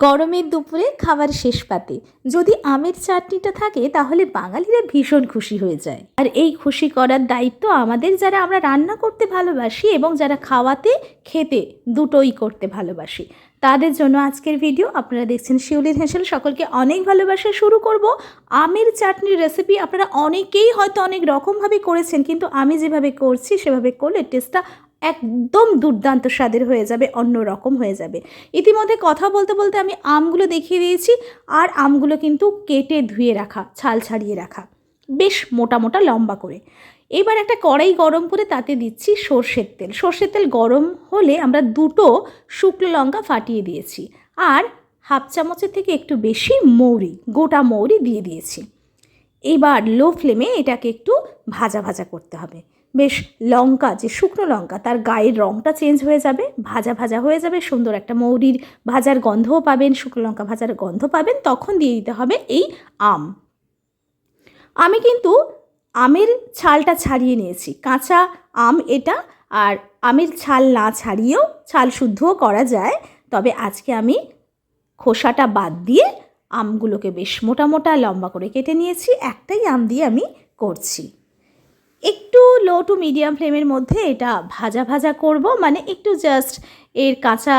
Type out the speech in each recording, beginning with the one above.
গরমের দুপুরে খাবার শেষ পাতে। যদি আমের চাটনিটা থাকে, তাহলে বাঙালিরা ভীষণ খুশি হয়ে যায়। আর এই খুশি করার দায়িত্ব আমাদের যারা আমরা রান্না করতে ভালোবাসি এবং যারা খাওয়াতে, খেতে দুটোই করতে ভালোবাসি। তাদের জন্য আজকের ভিডিও আপনারা দেখছেন শিউলির হেসেল। সকলকে অনেক ভালোবাসা শুরু করব। আমের চাটনির রেসিপি আপনারা অনেকেই হয়তো অনেক রকমভাবে করেছেন, কিন্তু আমি যেভাবে করছি, সেভাবে করলে টেস্টটা একদম দুর্দান্ত স্বাদের হয়ে যাবে অন্য রকম হয়ে যাবে। ইতিমধ্যে কথা বলতে বলতে আমি আমগুলো দেখিয়ে দিয়েছি আর আমগুলো কিন্তু কেটে ধুয়ে রাখা, ছাল ছাড়িয়ে রাখা। বেশ মোটা মোটা লম্বা করে। এবার একটা কড়াই গরম করে তাতে দিচ্ছি সর্ষের তেল। সর্ষের তেল গরম হলে আমরা দুটো শুকনো লঙ্কা ফাটিয়ে দিয়েছি আর হাফ চামচের থেকে একটু বেশি মৌরি, গোটা মৌরি দিয়ে দিয়েছি। এবার লো ফ্লেমে এটাকে একটু ভাজা ভাজা করতে হবে। বেশ লঙ্কা, যে শুকনো লঙ্কা, তার গায়ের রঙটা চেঞ্জ হয়ে যাবে, ভাজা ভাজা হয়ে যাবে, সুন্দর একটা মৌরির ভাজার গন্ধও পাবেন, শুকনো লঙ্কা ভাজার গন্ধ পাবেন, তখন দিয়ে দিতে হবে এই আম। আমি কিন্তু আমের ছালটা ছাড়িয়ে নিয়েছি, কাঁচা আম এটা, আর আমের ছাল না ছাড়িয়েও ছাল শুদ্ধও করা যায়, তবে আজকে আমি খোসাটা বাদ দিয়ে আমগুলোকে বেশ মোটা মোটা লম্বা করে কেটে নিয়েছি, একটাই আম দিয়ে আমি করছি। একটু লো টু মিডিয়াম ফ্লেমের মধ্যে এটা ভাজা ভাজা করব। মানে একটু জাস্ট এর কাঁচা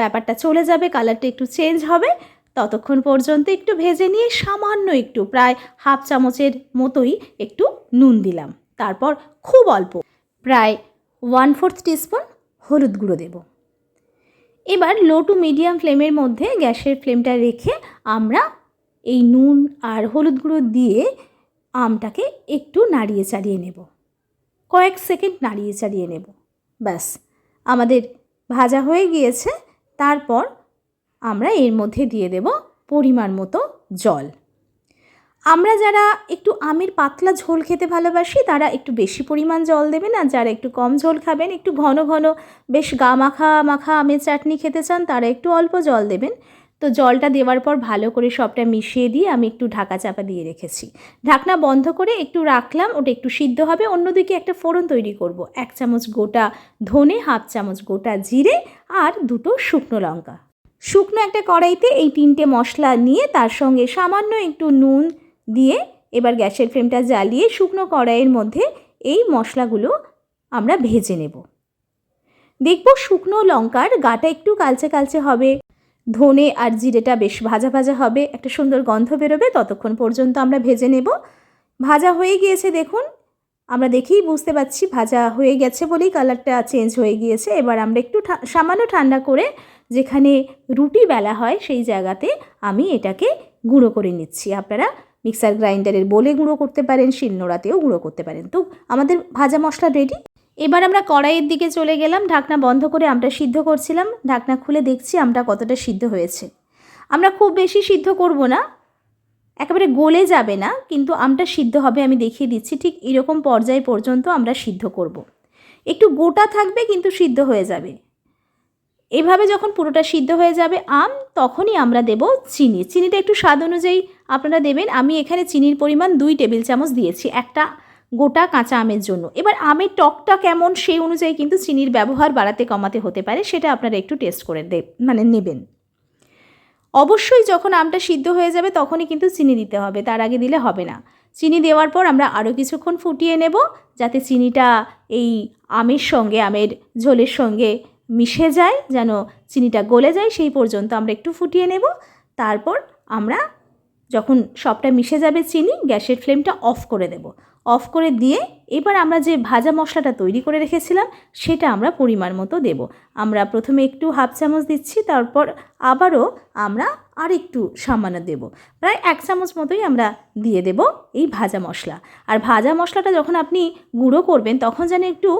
ব্যাপারটা চলে যাবে কালারটা একটু চেঞ্জ হবে। ততক্ষণ পর্যন্ত একটু ভেজে নিয়ে সামান্য একটু, প্রায় হাফ চামচের মতোই একটু নুন দিলাম। তারপর খুব অল্প, প্রায় ওয়ান ফোর্থ টিস্পুন হলুদ গুঁড়ো দেব। এবার লো টু মিডিয়াম ফ্লেমের মধ্যে গ্যাসের ফ্লেমটা রেখে আমরা এই নুন আর হলুদ গুঁড়ো দিয়ে আমটাকে একটু নাড়িয়ে চাড়িয়ে নেব। কয়েক সেকেন্ড নাড়িয়ে চাড়িয়ে নেব। ব্যাস, আমাদের ভাজা হয়ে গিয়েছে। তারপর আমরা এর মধ্যে দিয়ে দেব পরিমাণ মতো জল। আমরা যারা একটু আমের পাতলা ঝোল খেতে ভালোবাসি, তারা একটু বেশি পরিমাণ জল দেবেন আর যারা একটু কম ঝোল খাবেন, একটু ঘন ঘন, বেশ গা মাখা মাখা আমের চাটনি খেতে চান, তারা একটু অল্প জল দেবেন। তো জলটা দেওয়ার পর ভালো করে সবটা মিশিয়ে দিয়ে আমি একটু ঢাকা চাপা দিয়ে রেখেছি। ঢাকনা বন্ধ করে একটু রাখলাম, ওটা একটু সিদ্ধ হবে, অন্যদিকে একটা ফোড়ন তৈরি করব। এক চামচ গোটা ধনে, হাফ চামচ গোটা জিরে আর দুটো শুকনো লঙ্কা। শুকনো একটা কড়াইতে এই তিনটে মশলা নিয়ে তার সঙ্গে সামান্য একটু নুন দিয়ে এবার গ্যাসের ফ্লেমটা জ্বালিয়ে শুকনো কড়াইয়ের মধ্যে এই মশলাগুলো আমরা ভেজে নেব। দেখব শুকনো লঙ্কার গাটা একটু কালচে কালচে হবে। ধনে আর জিরেটা বেশ ভাজা ভাজা হবে, একটা সুন্দর গন্ধ বেরোবে, ততক্ষণ পর্যন্ত আমরা ভেজে নেব। ভাজা হয়ে গিয়েছে দেখুন, আমরা দেখেই বুঝতে পারছি ভাজা হয়ে গেছে বলেই কালারটা চেঞ্জ হয়ে গিয়েছে। এবার আমরা একটু সামান্য ঠান্ডা করে যেখানে রুটি বেলা হয় সেই জায়গাতে আমি এটাকে গুঁড়ো করে নিচ্ছি। আপনারা মিক্সার গ্রাইন্ডারের বলে গুঁড়ো করতে পারেন, শিলনোড়াতেও গুঁড়ো করতে পারেন। তো আমাদের ভাজা মশলা রেডি এবার আমরা কড়াইয়ের দিকে চলে গেলাম, ঢাকনা বন্ধ করে আমটা সিদ্ধ করছিলাম। ঢাকনা খুলে দেখছি আমটা কতটা সিদ্ধ হয়েছে। আমরা খুব বেশি সিদ্ধ করব না, একেবারে গলে যাবে না, কিন্তু আমটা সিদ্ধ হবে আমি দেখিয়ে দিচ্ছি, ঠিক এরকম পর্যায় পর্যন্ত আমরা সিদ্ধ করব। একটু গোটা থাকবে, কিন্তু সিদ্ধ হয়ে যাবে। এভাবে যখন পুরোটা সিদ্ধ হয়ে যাবে আম, তখনই আমরা দেব চিনি। চিনিটা একটু স্বাদ অনুযায়ী আপনারা দেবেন। আমি এখানে চিনির পরিমাণ দুই টেবিল চামচ দিয়েছি। একটা গোটা কাঁচা আমের জন্য। এবার আমের টকটা কেমন সেই অনুযায়ী কিন্তু চিনির ব্যবহার বাড়াতে কমাতে হতে পারে, সেটা আপনারা একটু টেস্ট করে দে মানে নেবেন। অবশ্যই যখন আমটা সিদ্ধ হয়ে যাবে তখনই কিন্তু চিনি দিতে হবে, তার আগে দিলে হবে না। চিনি দেওয়ার পর আমরা আরও কিছুক্ষণ ফুটিয়ে নেব, যাতে চিনিটা এই আমের সঙ্গে, আমের ঝোলের সঙ্গে মিশে যায়, যেন চিনিটা গলে যায়, সেই পর্যন্ত আমরা একটু ফুটিয়ে নেব। তারপর আমরা যখন সবটা মিশে যাবে চিনি, গ্যাসের ফ্লেমটা অফ করে দেব। অফ করে দিয়ে এবার আমরা যে ভাজা মশলাটা তৈরি করে রেখেছিলাম, সেটা আমরা পরিমাণ মতো দেব। আমরা প্রথমে একটু হাফ চামচ দিচ্ছি, তারপর আবারও আমরা আর একটু সামান্য দেব। প্রায় এক চামচ মতোই আমরা দিয়ে দেব এই ভাজা মশলা। আর ভাজা মশলাটা যখন আপনি গুঁড়ো করবেন, তখন যেন একটু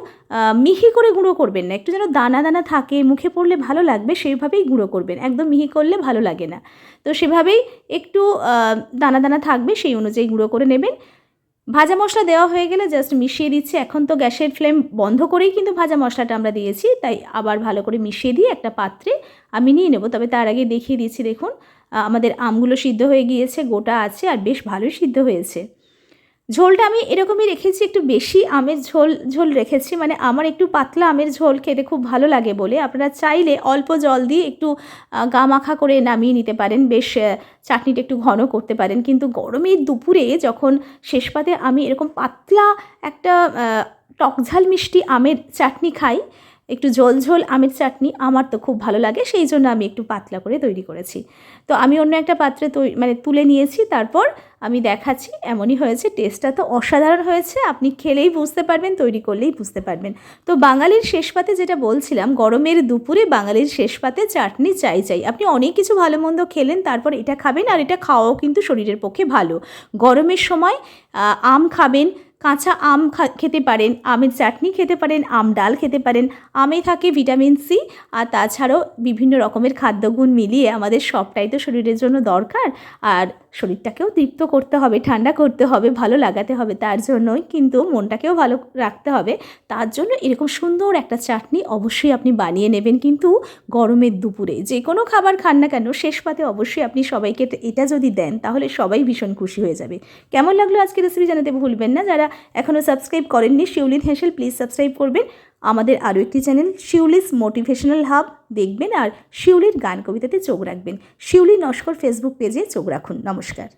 মিহি করে গুঁড়ো করবেন না, একটু যেন দানা দানা থাকে, মুখে পড়লে ভালো লাগবে, সেইভাবেই গুঁড়ো করবেন। একদম মিহি করলে ভালো লাগে না। তো সেভাবেই একটু দানা দানা থাকবে, সেই অনুযায়ী গুঁড়ো করে নেবেন। ভাজা মশলা দেওয়া হয়ে গেলে জাস্ট মিশিয়ে দিচ্ছি। এখন তো গ্যাসের ফ্লেম বন্ধ করেই কিন্তু ভাজা মশলাটা আমরা দিয়েছি, তাই আবার ভালো করে মিশিয়ে দিয়ে একটা পাত্রে আমি নিয়ে নেব। তবে তার আগে দেখিয়ে দিচ্ছি দেখুন আমাদের আমগুলো সিদ্ধ হয়ে গিয়েছে, গোটা আছে আর বেশ ভালোই সিদ্ধ হয়েছে। ঝোলটা আমি এরকমই রেখেছি, একটু বেশি আমের ঝোল ঝোল রেখেছি। মানে আমার একটু পাতলা আমের ঝোল খেতে খুব ভালো লাগে বলে। আপনারা চাইলে অল্প জল দিয়ে একটু গা মাখা করে নামিয়ে নিতে পারেন। বেশ চাটনিটা একটু ঘন করতে পারেন। কিন্তু গরমের দুপুরে যখন শেষ পাতে আমি এরকম পাতলা একটা টকঝাল মিষ্টি আমের চাটনি খাই একটু ঝোল ঝোল আমের চাটনি আমার তো খুব ভালো লাগে, সেই জন্য আমি একটু পাতলা করে তৈরি করেছি। তো আমি অন্য একটা পাত্রে তৈ মানে তুলে নিয়েছি, তারপর আমি দেখাচ্ছি, এমনই হয়েছে টেস্টটা তো অসাধারণ হয়েছে, আপনি খেলেই বুঝতে পারবেন, তৈরি করলেই বুঝতে পারবেন। তো বাঙালির শেষ পাতে যেটা বলছিলাম, গরমের দুপুরে বাঙালির শেষ পাতে চাটনি চাই চাই। আপনি অনেক কিছু ভালো মন্দ খেলেন, তারপর এটা খাবেন, আর এটা খাওয়াও কিন্তু শরীরের পক্ষে ভালো। গরমের সময় আম খাবেন কাঁচা আম খেতে পারেন, আমের চাটনি খেতে পারেন, আম ডাল খেতে পারেন, আমে থাকে ভিটামিন সি, আর তাছাড়াও বিভিন্ন রকমের খাদ্যগুণ মিলিয়ে আমাদের সবটাই তো শরীরের জন্য দরকার, আর শরীরটাকেও তৃপ্ত করতে হবে, ঠান্ডা করতে হবে, ভালো লাগাতে হবে, তার জন্যই কিন্তু মনটাকেও ভালো রাখতে হবে। তার জন্য এরকম সুন্দর একটা চাটনি অবশ্যই আপনি বানিয়ে নেবেন, কিন্তু গরমের দুপুরে যে কোনো খাবার খান না কেন, শেষ পাতে অবশ্যই আপনি সবাইকে এটা যদি দেন, তাহলে সবাই ভীষণ খুশি হয়ে যাবে। কেমন লাগল আজকে রেসিপি জানাতে ভুলবেন না যারা এখনও সাবস্ক্রাইব করেননি, শিউলিন হেসেল প্লিজ সাবস্ক্রাইব করবেন। আমাদের আরও একটি চ্যানেল, শিউলিস মোটিভেশনাল হাব, দেখবেন আর শিউলির গান কবিতাতে চোখ রাখবেন। শিউলি নস্কর ফেসবুক পেজে চোখ রাখুন। নমস্কার।